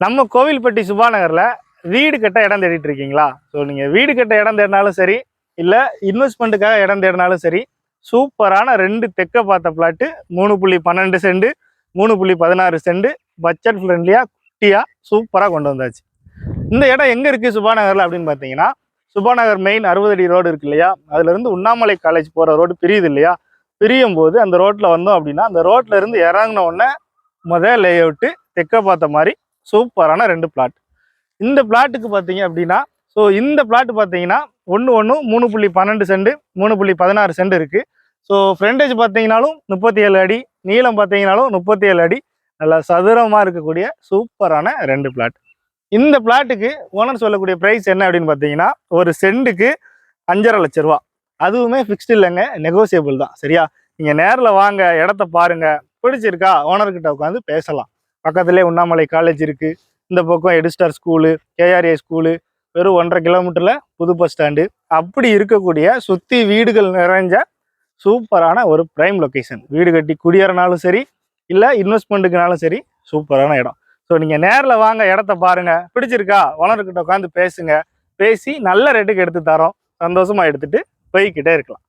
நம்ம கோவில்பட்டி சுபாநகரில் வீடு கட்ட இடம் தேடிட்டு இருக்கீங்களா? ஸோ நீங்கள் வீடு கட்ட இடம் தேடினாலும் சரி இல்லை இன்வெஸ்ட்மெண்ட்டுக்காக இடம் தேடினாலும் சரி சூப்பரான ரெண்டு தெக்க பார்த்த பிளாட்டு மூணு புள்ளி பன்னெண்டு செண்டு மூணு புள்ளி பதினாறு செண்டு பட்ஜெட் ஃப்ரெண்ட்லியாக குட்டியாக சூப்பராக கொண்டு வந்தாச்சு. இந்த இடம் எங்கே இருக்குது சுபாநகரில் அப்படின்னு பார்த்தீங்கன்னா சுபாநகர் மெயின் அறுபது அடி ரோடு இருக்கு இல்லையா? அதுலேருந்து உண்ணாமலை காலேஜ் போகிற ரோடு பிரியுது இல்லையா? பிரியும் போது அந்த ரோட்டில் வந்தோம் அப்படின்னா அந்த ரோட்டில் இருந்து இறங்கின உடனே முதல் லே அவுட்டு தெக்க பார்த்த மாதிரி சூப்பரான ரெண்டு பிளாட் இந்த பிளாட்டுக்கு பார்த்தீங்க அப்படின்னா ஸோ இந்த பிளாட் பார்த்தீங்கன்னா ஒன்று ஒன்று மூணு புள்ளி பன்னெண்டு செண்டு மூணு புள்ளி பதினாறு செண்டு இருக்குது ஸோ ஃப்ரண்டேஜ் பார்த்தீங்கனாலும் முப்பத்தி ஏழு அடி நீளம் பார்த்தீங்கனாலும் முப்பத்தி ஏழு அடி நல்லா சதுரமாக இருக்கக்கூடிய சூப்பரான ரெண்டு பிளாட் இந்த பிளாட்டுக்கு ஓனர் சொல்லக்கூடிய ப்ரைஸ் என்ன அப்படின்னு பார்த்தீங்கன்னா ஒரு சென்ட்டுக்கு அஞ்சரை லட்ச ரூபா. அதுவுமே ஃபிக்ஸ்டு இல்லைங்க நெகோசியபிள் தான். சரியா? நீங்கள் நேரில் வாங்க இடத்த பாருங்கள் பிடிச்சிருக்கா ஓனர்கிட்ட உட்காந்து பேசலாம். பக்கத்துலேயே உண்ணாமலை காலேஜ் இருக்குது இந்த பக்கம் எடுஸ்டார் ஸ்கூலு கேஆர்ஏ ஸ்கூலு வெறும் ஒன்றரை கிலோமீட்டரில் புது பஸ் ஸ்டாண்டு அப்படி இருக்கக்கூடிய சுற்றி வீடுகள் நிறைஞ்ச சூப்பரான ஒரு ப்ரைம் லொக்கேஷன் வீடு கட்டி குடியேறனாலும் சரி இல்லை இன்வெஸ்ட்மெண்ட்டுக்குனாலும் சரி சூப்பரான இடம். ஸோ நீங்கள் நேரில் வாங்க இடத்த பாருங்கள் பிடிச்சிருக்கா? ஓனர்கிட்ட உட்காந்து பேசுங்க. பேசி நல்ல ரேட்டுக்கு எடுத்து தரோம். சந்தோஷமாக எடுத்துகிட்டு போய்கிட்டே இருக்கலாம்.